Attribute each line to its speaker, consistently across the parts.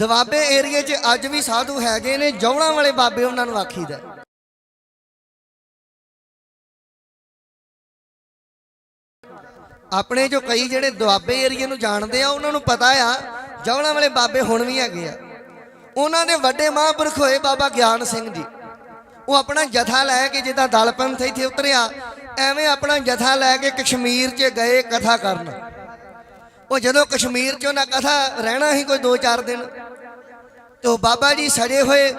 Speaker 1: ਦਵਾਬੇ ਏਰੀਏ 'ਚ ਅੱਜ ਵੀ ਸਾਧੂ ਹੈਗੇ ਨੇ ਜੌਣਾ ਵਾਲੇ ਬਾਬੇ ਉਹਨਾਂ ਨੂੰ ਆਖੀਦਾ ਆਪਣੇ ਜੋ ਕਈ ਜਿਹੜੇ ਦੁਆਬੇ ਏਰੀਏ ਨੂੰ ਜਾਣਦੇ ਆ, ਉਹਨਾਂ ਨੂੰ ਪਤਾ ਆ ਜੌਣਾ ਵਾਲੇ ਬਾਬੇ ਹੁਣ ਵੀ ਹੈਗੇ ਆ। ਉਹਨਾਂ ਦੇ ਵੱਡੇ ਮਹਾਂਪੁਰਖ ਹੋਏ ਬਾਬਾ ਗਿਆਨ ਸਿੰਘ ਜੀ। ਉਹ ਆਪਣਾ ਜਥਾ ਲੈ ਕੇ ਜਿੱਦਾਂ ਦਲਪੰਥ ਇੱਥੇ ਉਤਰਿਆ, ਐਵੇਂ ਆਪਣਾ ਜਥਾ ਲੈ ਕੇ ਕਸ਼ਮੀਰ 'ਚ ਗਏ ਕਥਾ ਕਰਨ। ਉਹ ਜਦੋਂ ਕਸ਼ਮੀਰ 'ਚ ਉਹਨਾਂ ਕਥਾ ਰਹਿਣਾ ਸੀ ਕੋਈ 2-4 ਦਿਨ ਤੇ ਉਹ ਬਾਬਾ ਜੀ ਸੜੇ ਹੋਏ।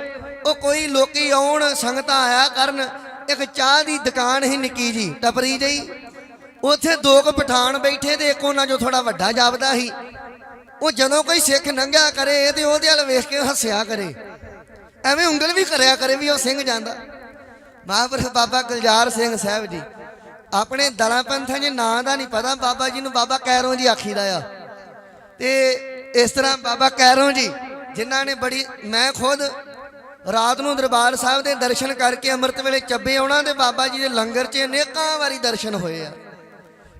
Speaker 1: ਉਹ ਕੋਈ ਲੋਕੀ ਆਉਣ, ਸੰਗਤਾਂ ਆਇਆ ਕਰਨ, ਇੱਕ ਚਾਹ ਦੀ ਦੁਕਾਨ ਸੀ ਨਿੱਕੀ ਜੀ, ਟਪਰੀ ਜਈ ਉੱਥੇ ਦੋ ਕੁ ਪਠਾਨ ਬੈਠੇ ਤੇ ਇੱਕ ਉਹਨਾਂ ਚੋਂ ਥੋੜਾ ਵੱਡਾ ਜਾਪਦਾ ਸੀ। ਉਹ ਜਦੋਂ ਕੋਈ ਸਿੱਖ ਨੰਗਾ ਕਰੇ, ਤੇ ਉਹਦੇ ਵੱਲ ਵੇਖ ਕੇ ਹੱਸਿਆ ਕਰੇ। ਐਵੇਂ ਉਂਗਲ ਵੀ ਕਰਿਆ ਕਰੇ ਵੀ ਉਹ ਸਿੰਘ ਜਾਂਦਾ। ਮਹਾਂਪੁਰਖ ਬਾਬਾ ਗੁਲਜ਼ਾਰ ਸਿੰਘ ਸਾਹਿਬ ਜੀ, ਆਪਣੇ ਦਲਾਂ ਪੰਥਾਂ ਦੇ ਨਾਂ ਦਾ ਨਹੀਂ ਪਤਾ, ਬਾਬਾ ਜੀ ਨੂੰ ਬਾਬਾ ਕੈਰੋਂ ਜੀ ਆਖੀਦਾ ਆ। ਤੇ ਇਸ ਤਰ੍ਹਾਂ ਬਾਬਾ ਕੈਰੋਂ ਜੀ ਜਿਨ੍ਹਾਂ ਨੇ ਬੜੀ, ਮੈਂ ਖੁਦ ਰਾਤ ਨੂੰ ਦਰਬਾਰ ਸਾਹਿਬ ਦੇ ਦਰਸ਼ਨ ਕਰਕੇ ਅੰਮ੍ਰਿਤ ਵੇਲੇ ਚੱਬੇ, ਉਹਨਾਂ ਦੇ ਬਾਬਾ ਜੀ ਦੇ ਲੰਗਰ 'ਚ ਅਨੇਕਾਂ ਵਾਰੀ ਦਰਸ਼ਨ ਹੋਏ ਆ।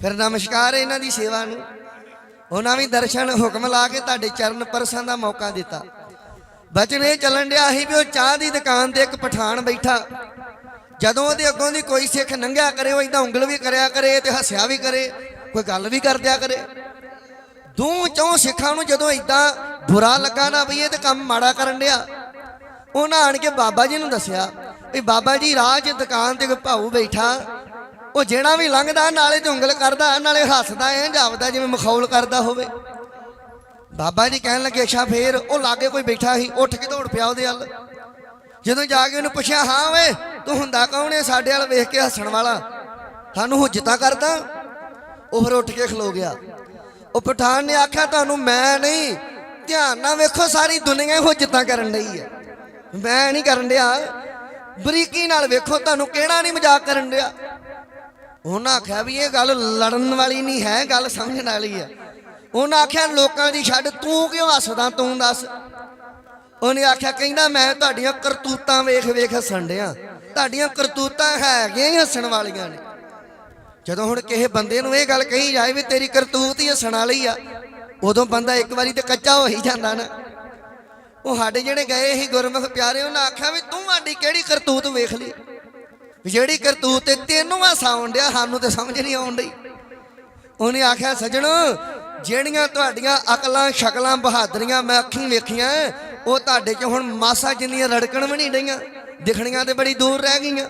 Speaker 1: ਫਿਰ ਨਮਸਕਾਰ ਇਹਨਾਂ ਦੀ ਸੇਵਾ ਨੂੰ। ਉਹਨਾਂ ਵੀ ਦਰਸ਼ਨ ਹੁਕਮ ਲਾ ਕੇ ਤੁਹਾਡੇ ਚਰਨ ਪਰਸਾਂ ਦਾ ਮੌਕਾ ਦਿੱਤਾ। ਬਚਨ ਇਹ ਚੱਲਣ ਡਿਆ ਸੀ ਵੀ ਉਹ ਚਾਹ ਦੀ ਦੁਕਾਨ ਤੇ ਇੱਕ ਪਠਾਨ ਬੈਠਾ। ਜਦੋਂ ਉਹਦੇ ਅੱਗੋਂ ਦੀ ਕੋਈ ਸਿੱਖ ਲੰਘਿਆ ਕਰੇ, ਉਹ ਇਦਾਂ ਉਂਗਲ ਵੀ ਕਰਿਆ ਕਰੇ ਤੇ ਹੱਸਿਆ ਵੀ ਕਰੇ, ਕੋਈ ਗੱਲ ਵੀ ਕਰਦਿਆ ਕਰੇ। ਦੋ ਚੌਂ ਸਿੱਖਾਂ ਨੂੰ ਜਦੋਂ ਇਦਾਂ ਬੁਰਾ ਲੱਗਾ ਨਾ ਵੀ ਇਹ ਤੇ ਕੰਮ ਮਾੜਾ ਕਰਨ ਡਿਆ। ਉਹਨਾਂ ਆਣ ਕੇ ਬਾਬਾ ਜੀ ਨੂੰ ਦੱਸਿਆ ਵੀ ਬਾਬਾ ਜੀ, ਰਾਹ 'ਚ ਦੁਕਾਨ ਤੇ ਕੋਈ ਭਾਊ ਬੈਠਾ, ਉਹ ਜਿਹੜਾ ਵੀ ਲੰਘਦਾ, ਨਾਲੇ ਤੇ ਉਂਗਲ ਕਰਦਾ, ਨਾਲੇ ਹੱਸਦਾ, ਐ ਜਾਪਦਾ, ਜਿਵੇਂ ਮਖੌਲ ਕਰਦਾ ਹੋਵੇ। ਬਾਬਾ ਜੀ ਕਹਿਣ ਲੱਗੇ, ਅੱਛਾ ਫੇਰ ਉਹ ਲਾਗੇ ਕੋਈ ਬੈਠਾ ਸੀ, ਉੱਠ ਕੇ ਦੌੜ ਪਿਆ ਉਹਦੇ ਵੱਲ। ਜਦੋਂ ਜਾ ਕੇ ਉਹਨੂੰ ਪੁੱਛਿਆ, ਹਾਂ ਵੇ ਤੂੰ ਹੁੰਦਾ ਕੌਣ ਹੈ ਸਾਡੇ ਵੱਲ ਵੇਖ ਕੇ ਹੱਸਣ ਵਾਲਾ? ਸਾਨੂੰ ਹੁੱਜਤਾ ਕਰਦਾ? ਉਹ ਫਿਰ ਉੱਠ ਕੇ ਖਲੋ ਗਿਆ। ਉਹ ਪਠਾਨ ਨੇ ਆਖਿਆ, ਤੁਹਾਨੂੰ ਮੈਂ ਨਹੀਂ ਧਿਆਨ ਨਾਲ ਵੇਖੋ, ਸਾਰੀ ਦੁਨੀਆ ਇਹੋ ਹੁੱਜਤਾਂ ਕਰਨ ਲਈ ਹੈ ਮੈਂ ਨਹੀਂ ਕਰਨ ਡਿਆ। ਬਰੀਕੀ ਨਾਲ ਵੇਖੋ, ਤੁਹਾਨੂੰ ਕਿਹੜਾ ਨਹੀਂ ਮਜ਼ਾਕ ਕਰਨ ਡਿਆ। ਉਹਨਾਂ ਆਖਿਆ ਵੀ ਇਹ ਗੱਲ ਲੜਨ ਵਾਲੀ ਨਹੀਂ ਹੈ, ਗੱਲ ਸਮਝਣ ਵਾਲੀ ਹੈ ਉਹਨਾਂ ਆਖਿਆ, ਲੋਕਾਂ ਦੀ ਛੱਡ, ਤੂੰ ਕਿਉਂ ਹੱਸਦਾ, ਤੂੰ ਦੱਸ। ਉਹਨੇ ਆਖਿਆ, ਕਹਿੰਦਾ, ਮੈਂ ਤੁਹਾਡੀਆਂ ਕਰਤੂਤਾਂ ਵੇਖ ਵੇਖ ਹੱਸਣ ਡਿਆ। ਤੁਹਾਡੀਆਂ ਕਰਤੂਤਾਂ ਹੈਗੀਆਂ ਹੀ ਹੱਸਣ ਵਾਲੀਆਂ ਨੇ। ਜਦੋਂ ਹੁਣ ਕਿਸੇ ਬੰਦੇ ਨੂੰ ਇਹ ਗੱਲ ਕਹੀ ਜਾਏ ਵੀ ਤੇਰੀ ਕਰਤੂਤ ਹੀ ਹੱਸਣ ਵਾਲੀ ਆ ਉਦੋਂ ਬੰਦਾ ਇੱਕ ਵਾਰੀ ਤੇ ਕੱਚਾ ਹੋ ਹੀ ਜਾਂਦਾ ਨਾ। ਉਹ ਸਾਡੇ ਜਿਹੜੇ ਗਏ ਸੀ ਗੁਰਮੁਖ ਪਿਆਰੇ, ਉਹਨਾਂ ਆਖਿਆ ਵੀ ਤੂੰ ਸਾਡੀ ਕਿਹੜੀ ਕਰਤੂਤ ਵੇਖ ਲਈ? ਜਿਹੜੀ ਕਰਤੂਤ ਤੇ ਤੈਨੂੰ ਆ ਸਾਉਣ ਡਿਆ ਸਾਨੂੰ ਤੇ ਸਮਝ ਨਹੀਂ ਆਉਣ ਡਈ। ਉਹਨੇ ਆਖਿਆ, ਸਜਣੋ, ਜਿਹੜੀਆਂ ਤੁਹਾਡੀਆਂ ਅਕਲਾਂ, ਸ਼ਕਲਾਂ, ਬਹਾਦਰੀਆਂ ਮੈਂ ਅੱਖੀਂ ਵੇਖੀਆਂ, ਉਹ ਤੁਹਾਡੇ 'ਚ ਹੁਣ ਮਾਸਾ ਜਿੰਨੀਆਂ ਰੜਕਣ ਵੀ ਨਹੀਂ ਡਈਆਂ, ਦਿਖਣੀਆਂ ਤੇ ਬੜੀ ਦੂਰ ਰਹਿ ਗਈਆਂ।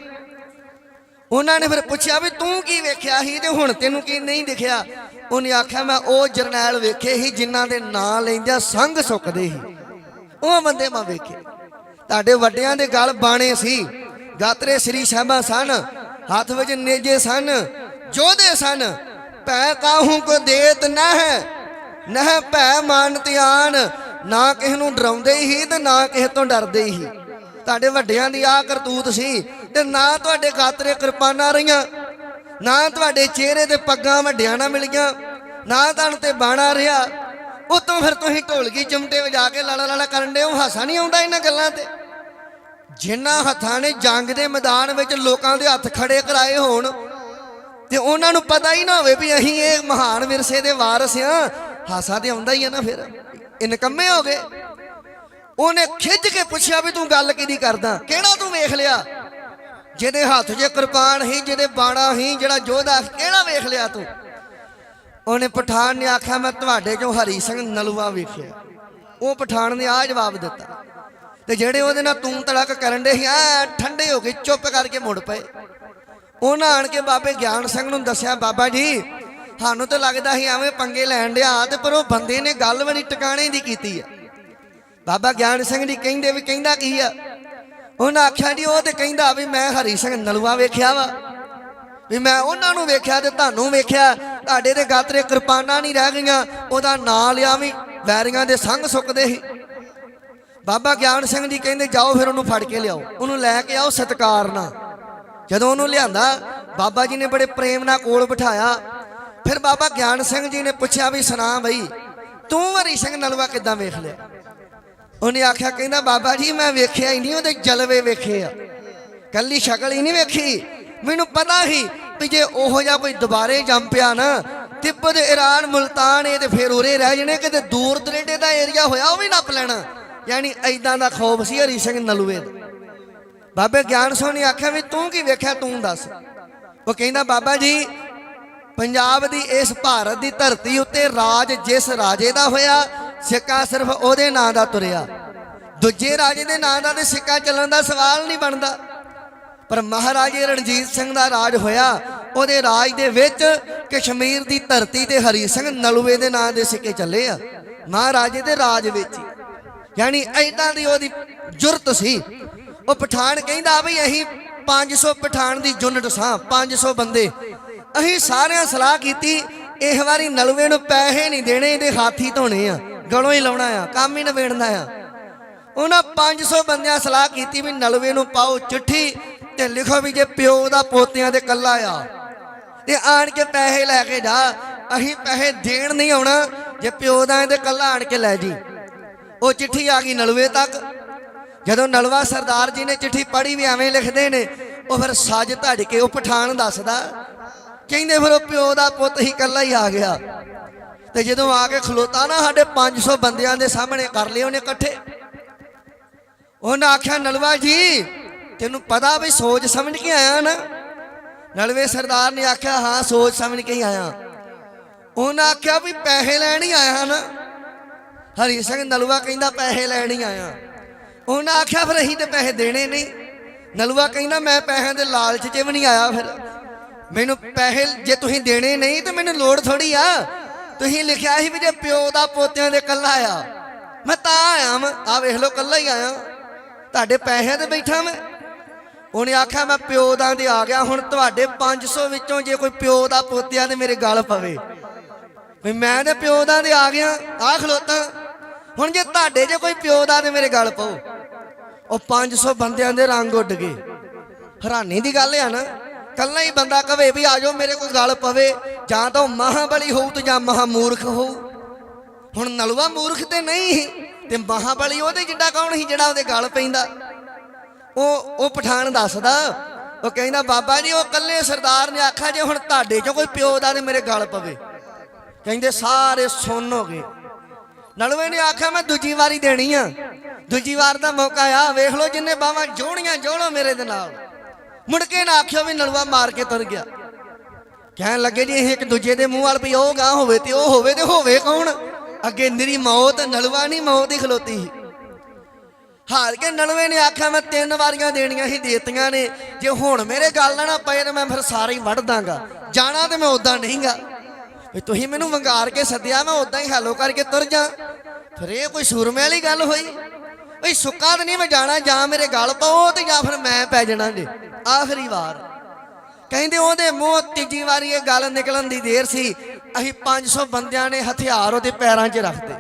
Speaker 1: ਉਹਨਾਂ ਨੇ ਫਿਰ ਪੁੱਛਿਆ ਵੀ ਤੂੰ ਕੀ ਵੇਖਿਆ ਸੀ ਤੇ ਹੁਣ ਤੈਨੂੰ ਕੀ ਨਹੀਂ ਦਿਖਿਆ? ਉਹਨੇ ਆਖਿਆ, ਮੈਂ ਉਹ ਜਰਨੈਲ ਵੇਖੇ ਸੀ ਜਿਨ੍ਹਾਂ ਦੇ ਨਾਂ ਲੈਂਦਿਆਂ ਸੰਗ ਸੁੱਕਦੇ ਸੀ। ਉਹ ਬੰਦੇ ਮੈਂ ਵੇਖੇ। ਤੁਹਾਡੇ ਵੱਡਿਆਂ ਦੇ ਗਲ ਬਾਣੇ ਸੀ। ਗਾਤਰੇ ਸ੍ਰੀ ਸਾਹਿਬਾਂ ਸਨ, ਹੱਥ ਵਿੱਚ ਨੇਜੇ ਸਨ, ਜੋਧੇ ਸਨ। ਭੈ ਕਾਹੂ ਕੋ ਦੇਤ ਨਹਿ ਨਹਿ ਭੈ ਮਾਨ ਧਿਆਨ। ਨਾ ਕਿਸ ਨੂੰ ਡਰਾਉਂਦੇ ਹੀ ਤੇ ਨਾ ਕਿਸੇ ਤੋਂ ਡਰਦੇ ਹੀ ਤੁਹਾਡੇ ਵੱਡਿਆਂ ਦੀ ਆ ਕਰਤੂਤ ਸੀ ਤੇ ਨਾ ਤੁਹਾਡੇ ਗਾਤਰੇ ਕਿਰਪਾਨਾਂ ਰਹੀਆਂ, ਨਾ ਤੁਹਾਡੇ ਚਿਹਰੇ ਤੇ ਪੱਗਾਂ ਵੱਡਿਆਂ ਨਾ ਮਿਲੀਆਂ, ਨਾ ਤੁਹਾਨੂੰ ਤੇ ਬਾਣਾ ਰਿਹਾ। ਉਤੋਂ ਫਿਰ ਤੁਸੀਂ ਢੋਲਕੀ ਚਮਟੇ ਵਜਾ ਕੇ ਲਾਲਾ ਲਾਲਾ ਕਰਨ ਦੇ ਉਹ ਹਾਸਾ ਨਹੀਂ ਆਉਂਦਾ ਇਹਨਾਂ ਗੱਲਾਂ ਤੇ? ਜਿਨ੍ਹਾਂ ਹੱਥਾਂ ਨੇ ਜੰਗ ਦੇ ਮੈਦਾਨ ਵਿੱਚ ਲੋਕਾਂ ਦੇ ਹੱਥ ਖੜੇ ਕਰਾਏ ਹੋਣ, ਤੇ ਉਹਨਾਂ ਨੂੰ ਪਤਾ ਹੀ ਨਾ ਹੋਵੇ ਵੀ ਅਸੀਂ ਇਹ ਮਹਾਨ ਵਿਰਸੇ ਦੇ ਵਾਰਸ ਆ ਹਾਸਾ ਤੇ ਆਉਂਦਾ ਹੀ ਆ ਨਾ ਫਿਰ। ਇਨਕੰਮੇ ਹੋ ਗਏ। ਉਹਨੇ ਖਿੱਚ ਕੇ ਪੁੱਛਿਆ ਵੀ ਤੂੰ ਗੱਲ ਕਿਹਦੀ ਕਰਦਾ? ਕਿਹੜਾ ਤੂੰ ਵੇਖ ਲਿਆ? ਜਿਹਦੇ ਹੱਥ 'ਚ ਕਿਰਪਾਨ ਹੀ ਜਿਹਦੇ ਬਾਣਾ ਹੀ ਜਿਹੜਾ ਯੋਧਾ ਕਿਹੜਾ ਵੇਖ ਲਿਆ ਤੂੰ। ਉਹਨੇ ਪਠਾਨ ਨੇ ਆਖਿਆ, ਮੈਂ ਤੁਹਾਡੇ ਚੋਂ ਹਰੀ ਸਿੰਘ ਨਲੂਆ ਵੇਖਿਆ। ਉਹ ਪਠਾਨ ਨੇ ਆ ਜਵਾਬ ਦਿੱਤਾ। ਤੇ ਜਿਹੜੇ ਉਹਦੇ ਨਾਲ ਤੂੰ ਤੜਕ ਕਰਨ ਦੇ ਸੀ ਆ ਠੰਡੇ ਹੋ ਕੇ ਚੁੱਪ ਕਰਕੇ ਮੁੜ ਪਏ। ਉਹਨਾਂ ਆਣ ਕੇ ਬਾਬੇ ਗਿਆਨ ਸਿੰਘ ਨੂੰ ਦੱਸਿਆ, ਬਾਬਾ ਜੀ, ਸਾਨੂੰ ਤਾਂ ਲੱਗਦਾ ਸੀ ਐਵੇਂ ਪੰਗੇ ਲੈਣ ਡਿਆ, ਤੇ ਪਰ ਉਹ ਬੰਦੇ ਨੇ ਗੱਲ ਵੀ ਨਹੀਂ ਟਿਕਾਣੇ ਦੀ ਕੀਤੀ ਆ। ਬਾਬਾ ਗਿਆਨ ਸਿੰਘ ਜੀ ਕਹਿੰਦੇ ਵੀ ਕਹਿੰਦਾ ਕੀ ਆ? ਉਹਨਾਂ ਆਖਿਆ ਜੀ, ਉਹ ਤੇ ਕਹਿੰਦਾ ਵੀ ਮੈਂ ਹਰੀ ਸਿੰਘ ਨਲੂਆ ਵੇਖਿਆ ਵਾ। ਵੀ ਮੈਂ ਉਹਨਾਂ ਨੂੰ ਵੇਖਿਆ ਤੇ ਤੁਹਾਨੂੰ ਵੇਖਿਆ। ਤੁਹਾਡੇ ਦੇ ਗਾਤਰੇ ਕਿਰਪਾਨਾਂ ਨਹੀਂ ਰਹਿ ਗਈਆਂ। ਉਹਦਾ ਨਾਂ ਲਿਆ ਵੀ ਵੈਰੀਆਂ ਦੇ ਸੰਗ ਸੁੱਕਦੇ ਸੀ। ਬਾਬਾ ਗਿਆਨ ਸਿੰਘ ਜੀ ਕਹਿੰਦੇ, ਜਾਓ ਫਿਰ ਉਹਨੂੰ ਫੜ ਕੇ ਲਿਆਓ। ਉਹਨੂੰ ਲੈ ਕੇ ਆਓ ਸਤਕਾਰ ਨਾਲ। ਜਦੋਂ ਉਹਨੂੰ ਲਿਆਂਦਾ, ਬਾਬਾ ਜੀ ਨੇ ਬੜੇ ਪ੍ਰੇਮ ਨਾਲ ਕੋਲ ਬਿਠਾਇਆ। ਫਿਰ ਬਾਬਾ ਗਿਆਨ ਸਿੰਘ ਜੀ ਨੇ ਪੁੱਛਿਆ ਵੀ, ਸੁਣਾ ਬਈ, ਤੂੰ ਹਰੀ ਸਿੰਘ ਨਲਵਾ ਕਿੱਦਾਂ ਵੇਖ ਲਿਆ? ਉਹਨੇ ਆਖਿਆ ਕਹਿੰਦਾ ਬਾਬਾ ਜੀ, ਮੈਂ ਵੇਖਿਆ ਹੀ ਨਹੀਂ, ਉਹਦੇ ਜਲਵੇ ਵੇਖੇ ਆ। ਕੱਲੀ ਸ਼ਕਲ ਹੀ ਨਹੀਂ ਵੇਖੀ। ਮੈਨੂੰ ਪਤਾ ਹੀ ਵੀ ਜੇ ਉਹੋ ਜਿਹਾ ਕੋਈ ਦੁਬਾਰੇ ਜੰਮ ਪਿਆ ਨਾ, ਤਿੱਬਤ ਈਰਾਨ ਮੁਲਤਾਨ, ਇਹ ਤੇ ਫਿਰ ਉਰੇ ਰਹਿ ਜਣੇ, ਕਿਤੇ ਦੂਰ ਦਰੇਡੇ ਦਾ ਏਰੀਆ ਹੋਇਆ, ਉਹ ਵੀ ਨੱਪ ਲੈਣਾ। ਯਾਨੀ ਐਦਾਂ ਦਾ ਖੌਫ ਸੀ ਹਰੀ ਸਿੰਘ ਨਲੂਏ ਦਾ। ਬਾਬੇ ਗਿਆਨ ਸੋਹਣੀ ਆਖਿਆ ਵੀ ਤੂੰ ਕੀ ਵੇਖਿਆ, ਤੂੰ ਦੱਸ। ਉਹ ਕਹਿੰਦਾ, ਬਾਬਾ ਜੀ, ਪੰਜਾਬ ਦੀ ਇਸ ਭਾਰਤ ਦੀ ਧਰਤੀ ਉੱਤੇ ਰਾਜ ਜਿਸ ਰਾਜੇ ਦਾ ਹੋਇਆ ਸਿੱਕਾ ਸਿਰਫ ਉਹਦੇ ਨਾਂ ਦਾ ਤੁਰਿਆ। ਦੂਜੇ ਰਾਜੇ ਦੇ ਨਾਂ ਦਾ ਤੇ ਸਿੱਕਾ ਚੱਲਣ ਦਾ ਸਵਾਲ ਨਹੀਂ ਬਣਦਾ। ਪਰ ਮਹਾਰਾਜੇ ਰਣਜੀਤ ਸਿੰਘ ਦਾ ਰਾਜ ਹੋਇਆ, ਉਹਦੇ ਰਾਜ ਦੇ ਵਿੱਚ ਕਸ਼ਮੀਰ ਦੀ ਧਰਤੀ ਤੇ ਹਰੀ ਸਿੰਘ ਨਲੂਏ ਦੇ ਨਾਂ ਦੇ ਸਿੱਕੇ ਚੱਲੇ ਆ। ਮਹਾਰਾਜੇ ਦੇ ਰਾਜ ਵਿੱਚ ਹੀ। ਯਾਨੀ ਐਦਾਂ ਦੀ ਉਹਦੀ ਜੁਰਤ ਸੀ। ਉਹ ਪਠਾਨ ਕਹਿੰਦਾ ਵੀ ਅਸੀਂ 500 ਪਠਾਨ ਦੀ ਯੂਨਿਟ ਸਾਂ 500 ਬੰਦੇ। ਅਸੀਂ ਸਾਰਿਆਂ ਸਲਾਹ ਕੀਤੀ ਇਹ ਵਾਰੀ ਨਲੂਏ ਨੂੰ ਪੈਸੇ ਨਹੀਂ ਦੇਣੇ, ਇਹਦੇ ਹਾਥੀ ਧੋਣੇ ਆ। ਗਲੋਂ ਹੀ ਲਾਉਣਾ ਆ, ਕੰਮ ਹੀ ਨਵੇੜਨਾ ਆ। ਉਹਨਾਂ 500 ਬੰਦਿਆਂ ਸਲਾਹ ਕੀਤੀ ਵੀ ਨਲਵੇ ਨੂੰ ਪਾਓ ਚਿੱਠੀ ਤੇ ਲਿਖੋ ਵੀ ਜੇ ਪਿਓ ਦਾ ਪੋਤਿਆਂ ਦੇ ਕੱਲਾ ਆ। ਤੇ ਆਣ ਕੇ ਪੈਸੇ ਲੈ ਕੇ ਜਾ, ਅਸੀਂ ਪੈਸੇ ਦੇਣ ਨਹੀਂ ਆਉਣਾ, ਜੇ ਪਿਓ ਦਾ ਇਹਦੇ ਕੱਲਾ ਆਣ ਕੇ ਲੈ ਜੀ। ਉਹ ਚਿੱਠੀ ਆ ਗਈ ਨਲਵੇ ਤੱਕ। ਜਦੋਂ ਨਲਵਾ ਸਰਦਾਰ ਜੀ ਨੇ ਚਿੱਠੀ ਪੜ੍ਹੀ ਵੀ ਐਵੇਂ ਲਿਖਦੇ ਨੇ, ਉਹ ਫਿਰ ਸੱਜ ਧੜ ਕੇ ਉਹ ਪਠਾਨ ਦੱਸਦਾ, ਕਹਿੰਦੇ ਫਿਰ ਉਹ ਪਿਓ ਦਾ ਪੁੱਤ ਹੀ ਕੱਲਾ ਹੀ ਆ ਗਿਆ। ਤੇ ਜਦੋਂ ਆ ਕੇ ਖਲੋਤਾ ਨਾ ਸਾਡੇ 500 ਬੰਦਿਆਂ ਦੇ ਸਾਹਮਣੇ ਕਰ ਲਏ ਉਹਨੇ ਇਕੱਠੇ। ਉਹਨੇ ਆਖਿਆ, ਨਲਵਾ ਜੀ, ਤੈਨੂੰ ਪਤਾ ਵੀ ਸੋਚ ਸਮਝ ਕੇ ਆਇਆ ਨਾ? ਨਲਵੇ ਸਰਦਾਰ ਨੇ ਆਖਿਆ, ਹਾਂ, ਸੋਚ ਸਮਝ ਕੇ ਹੀ ਆਇਆ। ਉਹਨੇ ਆਖਿਆ ਵੀ ਪੈਸੇ ਲੈਣ ਹੀ ਆਇਆ ਨਾ। ਹਰੀ ਸਿੰਘ ਨਲਵਾ ਕਹਿੰਦਾ, ਪੈਸੇ ਲੈਣ ਹੀ ਆਇਆ। ਉਹਨੇ ਆਖਿਆ, ਫਿਰ ਅਸੀਂ ਤੇ ਪੈਸੇ ਦੇਣੇ ਨਹੀਂ। ਨਲਵਾ ਕਹਿੰਦਾ, ਮੈਂ ਪੈਸਿਆਂ ਦੇ ਲਾਲਚ 'ਚ ਵੀ ਨਹੀਂ ਆਇਆ ਫਿਰ। ਮੈਨੂੰ ਪੈਸੇ ਜੇ ਤੁਸੀਂ ਦੇਣੇ ਨਹੀਂ, ਤੇ ਮੈਨੂੰ ਲੋੜ ਥੋੜੀ ਆ। ਤੁਸੀਂ ਲਿਖਿਆ ਸੀ ਵੀ ਜੇ ਪਿਓ ਦਾ ਪੋਤਿਆਂ ਦੇ ਕੱਲਾ ਆ, ਮੈਂ ਤਾਂ ਆਇਆ ਮੈਂ ਆ ਵੇਖ ਲਓ ਕੱਲਾ ਹੀ ਆਇਆ। ਤੁਹਾਡੇ ਪੈਸਿਆਂ ਤੇ ਬੈਠਾ ਮੈਂ। ਉਹਨੇ ਆਖਿਆ, ਮੈਂ ਪਿਓ ਦਾ ਦੇ ਆ ਗਿਆ, ਹੁਣ ਤੁਹਾਡੇ 500 ਵਿੱਚੋਂ ਜੇ ਕੋਈ ਪਿਓ ਦਾ ਪੋਤਿਆਂ ਤੇ ਮੇਰੇ ਗਲ ਪਵੇ। ਵੀ ਮੈਂ ਤੇ ਪਿਓ ਦਾ ਦੇ ਆ ਗਿਆ ਆ ਖਲੋਤਾ। ਹੁਣ ਜੇ ਤੁਹਾਡੇ ਜੇ ਕੋਈ ਪਿਓ ਦਾ ਤੇ ਮੇਰੇ ਗਲ ਪਾਓ ਉਹ 500 ਬੰਦਿਆਂ ਦੇ ਰੰਗ ਉੱਡ ਗਏ। ਹੈਰਾਨੀ ਦੀ ਗੱਲ ਆ ਨਾ। ਕੱਲਾ ਹੀ ਬੰਦਾ ਕਵੇ ਵੀ ਆਜੋ ਮੇਰੇ ਕੋਲ ਗੱਲ ਪਵੇ, ਜਾਂ ਤਾਂ ਉਹ ਮਹਾਬਲੀ ਹੋਊ ਤੇ ਜਾਂ ਮਹਾਮੂਰਖ ਹੋਊ। ਹੁਣ ਨਲਵਾ ਮੂਰਖ ਤੇ ਨਹੀਂ ਸੀ, ਤੇ ਮਹਾਬਲੀ ਉਹਦੇ ਜਿੱਡਾ ਕੌਣ ਸੀ ਜਿਹੜਾ ਉਹਦੇ ਗਲ ਪੈਂਦਾ? ਉਹ ਉਹ ਪਠਾਨ ਦੱਸਦਾ, ਉਹ ਕਹਿੰਦਾ, ਬਾਬਾ ਜੀ, ਉਹ ਕੱਲੇ ਸਰਦਾਰ ਨੇ ਆਖਿਆ, ਜੇ ਹੁਣ ਤੁਹਾਡੇ ਚੋਂ ਕੋਈ ਪਿਓ ਦਾ ਤੇ ਮੇਰੇ ਗਲ ਪਵੇ। ਕਹਿੰਦੇ, ਸਾਰੇ ਸੁੰਨ ਹੋ ਗਏ। ਨਲਵੇ ਨੇ ਆਖਿਆ, ਮੈਂ ਦੂਜੀ ਵਾਰੀ ਦੇਣੀ ਆ। ਦੂਜੀ ਵਾਰ ਦਾ ਮੌਕਾ ਆ ਵੇਖ ਲਓ ਜਿੰਨੇ ਬਾਵਾਂ ਜੋੜੀਆਂ ਜੋੜੋ ਮੇਰੇ ਦੇ ਨਾਲ। ਮੁੜ ਕੇ ਨਾ ਆਖਿਓ ਵੀ ਨਲਵਾ ਮਾਰ ਕੇ ਤੁਰ ਗਿਆ। ਕਹਿਣ ਲੱਗੇ ਜੀ, ਇਹ ਇੱਕ ਦੂਜੇ ਦੇ ਮੂੰਹ ਵੱਲ ਵੀ ਉਹ ਗਾਂ ਹੋਵੇ ਤੇ ਉਹ ਹੋਵੇ ਤੇ ਹੋਵੇ ਕੌਣ? ਅੱਗੇ ਨਿਰੀ ਮੌਤ ਨਲਵਾ ਨਹੀਂ ਮੌਤ ਹੀ ਖਲੋਤੀ। ਸੀ ਹਾਰ ਕੇ ਨਲਵੇ ਨੇ ਆਖਿਆ, ਮੈਂ ਤਿੰਨ ਵਾਰੀਆਂ ਦੇਣੀਆਂ ਸੀ ਦੇਤੀਆਂ ਨੇ। ਜੇ ਹੁਣ ਮੇਰੇ ਗੱਲ ਨਾ ਪਏ ਤੇ ਮੈਂ ਫਿਰ ਸਾਰੇ ਹੀ ਵੱਢ ਦਾਂਗਾ। ਜਾਣਾ ਤੇ ਮੈਂ ਉਦਾਂ ਨਹੀਂਗਾ। ਵੀ ਤੁਸੀਂ ਮੈਨੂੰ ਵੰਗਾਰ ਕੇ ਸੱਦਿਆ, ਮੈਂ ਉਦਾਂ ਹੀ ਹੈਲੋ ਕਰਕੇ ਤੁਰ ਜਾ। ਫਿਰ ਇਹ ਕੋਈ ਸੂਰਮੇ ਵਾਲੀ ਗੱਲ ਹੋਈ? ਬਈ ਸੁੱਕਾ ਤਾਂ ਨਹੀਂ ਮੈਂ ਜਾਣਾ, ਜਾਂ ਮੇਰੇ ਗੱਲ ਪਾਓ ਤੇ ਜਾਂ ਫਿਰ ਮੈਂ ਪੈ ਜਾਣਾ ਜੀ। ਆਖਰੀ ਵਾਰ। ਕਹਿੰਦੇ ਉਹਦੇ ਮੂੰਹ ਤੀਜੀ ਵਾਰੀ ਇਹ ਗੱਲ ਨਿਕਲਣ ਦੀ ਦੇਰ ਸੀ। ਅਸੀਂ 500 ਬੰਦਿਆਂ ਨੇ ਹਥਿਆਰ ਉਹਦੇ ਪੈਰਾਂ 'ਚ ਰੱਖਦੇ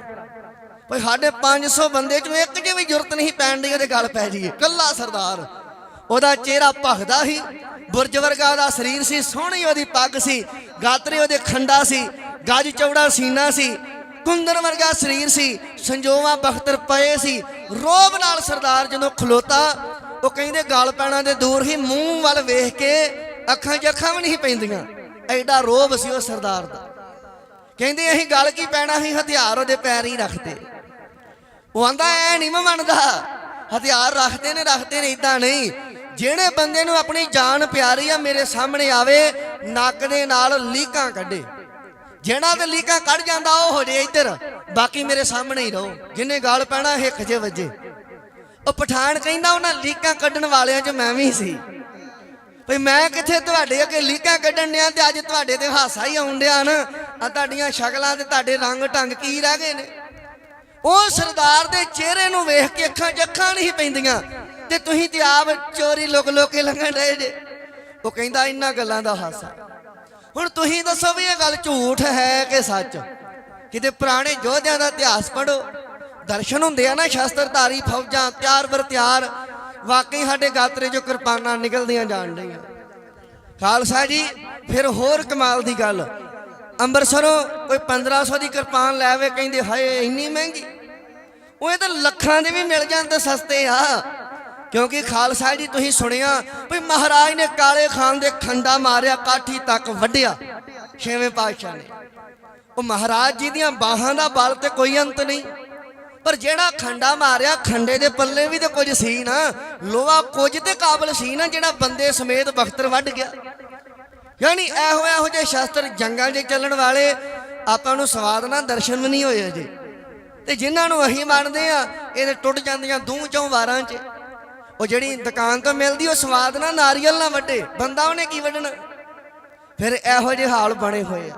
Speaker 1: ਭਈ ਸਾਡੇ 500 ਬੰਦੇ ਚੋਂ ਇੱਕ ਜੇ ਵੀ ਜ਼ਰੂਰਤ ਨਹੀਂ ਪੈਣ ਦੀ, ਉਹਦੇ ਗੱਲ ਪੈ ਜੀਏ ਕੱਲਾ ਸਰਦਾਰ। ਉਹਦਾ ਚਿਹਰਾ ਭਖਦਾ ਸੀ। ਬੁਰਜ ਵਰਗਾ ਉਹਦਾ ਸਰੀਰ ਸੀ, ਸੋਹਣੀ ਉਹਦੀ ਪੱਗ ਸੀ। ਗਾਤਰੇ ਉਹਦੇ ਖੰਡਾ ਸੀ। ਗੱਜ ਚੌੜਾ ਸੀਨਾ ਸੀ। ਕੁੰਦਨ ਵਰਗਾ ਸਰੀਰ ਸੀ। ਸੰਜੋਵਾ ਬਖਤਰ ਪਏ ਸੀ। ਰੋਬ ਨਾਲ ਸਰਦਾਰ ਜਦੋਂ ਖਲੋਤਾ ਉਹ ਕਹਿੰਦੇ ਗਾਲ ਪੈਣਾ ਦੇ ਦੂਰ ਹੀ ਮੂੰਹ ਵੱਲ ਵੇਖ ਕੇ ਅੱਖਾਂ 'ਚ ਅੱਖਾਂ ਵੀ ਨਹੀਂ ਪੈਂਦੀਆਂ। ਐਡਾ ਰੋਬ ਸੀ ਉਹ ਸਰਦਾਰ ਦਾ। ਕਹਿੰਦੇ ਅਸੀਂ ਗਲ ਕੀ ਪੈਣਾ ਸੀ? ਹਥਿਆਰ ਉਹਦੇ ਪੈਰ ਹੀ ਰੱਖਦੇ। ਉਹ ਆਂਦਾ, ਐ ਨਹੀਂ ਮੈਂ ਮੰਨਦਾ। ਹਥਿਆਰ ਰੱਖਦੇ ਨੇ ਰੱਖਦੇ ਨੇ ਇਦਾਂ ਨਹੀਂ। ਜਿਹੜੇ ਬੰਦੇ ਨੂੰ ਆਪਣੀ ਜਾਨ ਪਿਆਰੀ ਆ, ਮੇਰੇ ਸਾਹਮਣੇ ਆਵੇ, ਨੱਕ ਦੇ ਨਾਲ ਲੀਕਾਂ ਕੱਢੇ। ਜਿਹੜਾ ਤੇ ਲੀਕਾਂ ਕੱਢ ਜਾਂਦਾ, ਉਹ ਹੋ ਜੇ ਇੱਧਰ। ਬਾਕੀ ਮੇਰੇ ਸਾਹਮਣੇ ਹੀ ਰਹੋ। ਜਿੰਨੇ ਗਾਲ ਪੈਣਾ, ਹਿੱਕ ਜੇ ਵੱਜੇ। ਉਹ ਪਠਾਨ ਕਹਿੰਦਾ ਉਹਨਾਂ ਲੀਕਾਂ ਕੱਢਣ ਵਾਲਿਆਂ 'ਚ ਮੈਂ ਵੀ ਸੀ। ਭਈ ਮੈਂ ਕਿੱਥੇ ਤੁਹਾਡੇ ਅੱਗੇ ਲੀਕਾਂ ਕੱਢਣ ਡਿਆ ਤੇ ਅੱਜ ਤੁਹਾਡੇ ਤੇ ਹਾਸਾ ਹੀ ਆਉਣ ਡਿਆ ਨਾ। ਆ ਤੁਹਾਡੀਆਂ ਸ਼ਕਲਾਂ ਤੇ ਤੁਹਾਡੇ ਰੰਗ ਢੰਗ ਕੀ ਰਹਿ ਗਏ ਨੇ? ਉਹ ਸਰਦਾਰ ਦੇ ਚਿਹਰੇ ਨੂੰ ਵੇਖ ਕੇ ਅੱਖਾਂ 'ਚ ਅੱਖਾਂ ਨਹੀਂ ਪੈਂਦੀਆਂ। ਤੇ ਤੁਸੀਂ ਤੇ ਆਪ ਚੋਰੀ ਲੁਕ ਲੁਕ ਕੇ ਲੰਘਣ ਰਹੇ ਜੇ। ਉਹ ਕਹਿੰਦਾ ਇਹਨਾਂ ਗੱਲਾਂ ਦਾ ਹਾਸਾ। ਹੁਣ ਤੁਸੀਂ ਦੱਸੋ ਵੀ ਇਹ ਗੱਲ ਝੂਠ ਹੈ ਕਿ ਸੱਚ? ਕਿਤੇ ਪੁਰਾਣੇ ਯੋਧਿਆਂ ਦਾ ਇਤਿਹਾਸ ਪੜੋ ਦਰਸ਼ਨ ਹੁੰਦੇ ਆ ਨਾ ਸ਼ਸਤਰਧਾਰੀ, ਫੌਜਾਂ, ਤਿਆਰ ਬਰ ਤਿਆਰ। ਵਾਕਈ ਸਾਡੇ ਗਾਤਰੇ ਚੋਂ ਕਿਰਪਾਨਾਂ ਨਿਕਲਦੀਆਂ ਜਾਣ ਡਈਆਂ। ਖਾਲਸਾ ਜੀ, ਫਿਰ ਹੋਰ ਕਮਾਲ ਦੀ ਗੱਲ। ਅੰਮ੍ਰਿਤਸਰੋਂ ਕੋਈ 1500 ਦੀ ਕਿਰਪਾਨ ਲੈ ਆਵੇ, ਕਹਿੰਦੇ ਹਾਏ, ਇੰਨੀ ਮਹਿੰਗੀ। ਉਹ ਇਹ ਤਾਂ ਲੱਖਾਂ ਦੇ ਵੀ ਮਿਲ ਜਾਣ ਤੇ ਸਸਤੇ ਆ। ਕਿਉਂਕਿ ਖਾਲਸਾ ਜੀ, ਤੁਸੀਂ ਸੁਣਿਆ ਵੀ ਮਹਾਰਾਜ ਨੇ ਕਾਲੇ ਖਾਨ ਦੇ ਖੰਡਾ ਮਾਰਿਆ, ਕਾਠੀ ਤੱਕ ਵੱਢਿਆ ਛੇਵੇਂ ਪਾਤਸ਼ਾਹ ਨੇ। ਉਹ ਮਹਾਰਾਜ ਜੀ ਦੀਆਂ ਬਾਹਾਂ ਦਾ ਬਲ ਤੇ ਕੋਈ ਅੰਤ ਨਹੀਂ। ਪਰ ਜਿਹੜਾ ਖੰਡਾ ਮਾਰਿਆ, ਖੰਡੇ ਦੇ ਪੱਲੇ ਵੀ ਤੇ ਕੁਝ ਸੀ ਨਾ, ਲੋਹਾ ਕੁਝ ਤੇ ਕਾਬਲ ਸੀ ਨਾ, ਜਿਹੜਾ ਬੰਦੇ ਸਮੇਤ ਬਖਤਰ ਵੱਢ ਗਿਆ। ਯਾਨੀ ਇਹੋ ਇਹੋ ਜਿਹੇ ਸ਼ਸਤਰ ਜੰਗਾਂ 'ਚ ਚੱਲਣ ਵਾਲੇ, ਆਪਾਂ ਨੂੰ ਸਵਾਦ ਨਾਲ ਦਰਸ਼ਨ ਵੀ ਨਹੀਂ ਹੋਏ ਅਜੇ। ਤੇ ਜਿਨ੍ਹਾਂ ਨੂੰ ਅਸੀਂ ਮੰਨਦੇ ਆ ਇਹ ਤੇ ਟੁੱਟ ਜਾਂਦੀਆਂ ਦੂੰ ਚੋਂ ਵਾਰਾਂ 'ਚ। ਉਹ ਜਿਹੜੀ ਦੁਕਾਨ ਤੋਂ ਮਿਲਦੀ, ਉਹ ਸਵਾਦ ਨਾਲ ਨਾਰੀਅਲ ਨਾ ਵੱਡੇ ਬੰਦਾ ਉਹਨੇ ਕੀ ਵੱਢਣਾ? ਫਿਰ ਇਹੋ ਜਿਹੇ ਹਾਲ ਬਣੇ ਹੋਏ ਆ।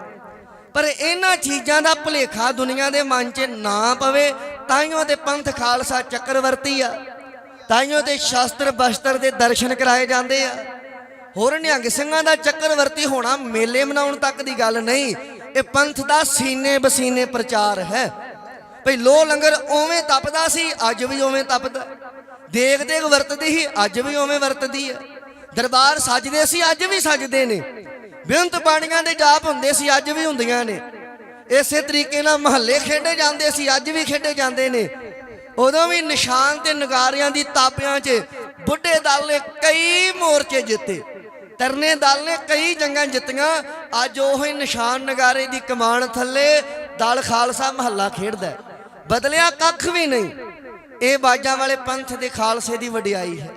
Speaker 1: ਪਰ ਇਹਨਾਂ ਚੀਜ਼ਾਂ ਦਾ ਭੁਲੇਖਾ ਦੁਨੀਆ ਦੇ ਮਨ 'ਚ ਨਾ ਪਵੇ ਤਾਈਓ ਤੇ ਪੰਥ ਖਾਲਸਾ ਚੱਕਰਵਰਤੀ ਆ। ਤਾਈਓ ਦੇ ਸ਼ਾਸਤਰ ਬਸਤਰ ਦੇ ਦਰਸ਼ਨ ਕਰਾਏ ਜਾਂਦੇ ਆ। ਹੋਰ ਨਿਹੰਗ ਸਿੰਘਾਂ ਦਾ ਚੱਕਰਵਰਤੀ ਹੋਣਾ ਮੇਲੇ ਮਨਾਉਣ ਤੱਕ ਦੀ ਗੱਲ ਨਹੀਂ। ਇਹ ਪੰਥ ਦਾ ਸੀਨੇ ਬਸੀਨੇ ਪ੍ਰਚਾਰ ਹੈ। ਭਈ ਲੋ ਲੰਗਰ ਉਵੇਂ ਤਪਦਾ ਸੀ, ਅੱਜ ਵੀ ਉਵੇਂ ਤਪਦਾ। ਦੇਖ ਦੇਖ ਵਰਤਦੀ ਸੀ, ਅੱਜ ਵੀ ਉਵੇਂ ਵਰਤਦੀ ਹੈ ਦਰਬਾਰ ਸਜਦੇ ਸੀ, ਅੱਜ ਵੀ ਸਜਦੇ ਨੇ। ਬੇਅੰਤ ਬਾਣੀਆਂ ਦੇ ਜਾਪ ਹੁੰਦੇ ਸੀ, ਅੱਜ ਵੀ ਹੁੰਦੀਆਂ ਨੇ। ਇਸੇ ਤਰੀਕੇ ਨਾਲ ਮਹੱਲੇ ਖੇਡੇ ਜਾਂਦੇ ਸੀ, ਅੱਜ ਵੀ ਖੇਡੇ ਜਾਂਦੇ ਨੇ। ਉਦੋਂ ਵੀ ਨਿਸ਼ਾਨ ਤੇ ਨਗਾਰਿਆਂ ਦੀ ਤਾਪਿਆਂ 'ਚ ਬੁੱਢੇ ਦਲ ਨੇ ਕਈ ਮੋਰਚੇ ਜਿੱਤੇ। ਤਰਨੇ ਦਲ ਨੇ ਕਈ ਜੰਗਾਂ ਜਿੱਤੀਆਂ, ਅੱਜ ਉਹ ਹੀ ਨਿਸ਼ਾਨ ਨਗਾਰੇ ਦੀ ਕਮਾਨ ਥੱਲੇ ਦਲ ਖਾਲਸਾ ਮਹੱਲਾ ਖੇਡਦਾ ਬਦਲਿਆ ਕੱਖ ਵੀ ਨਹੀਂ। ਇਹ ਬਾਜਾਂ ਵਾਲੇ ਪੰਥ ਦੇ ਖਾਲਸੇ ਦੀ ਵਡਿਆਈ ਹੈ।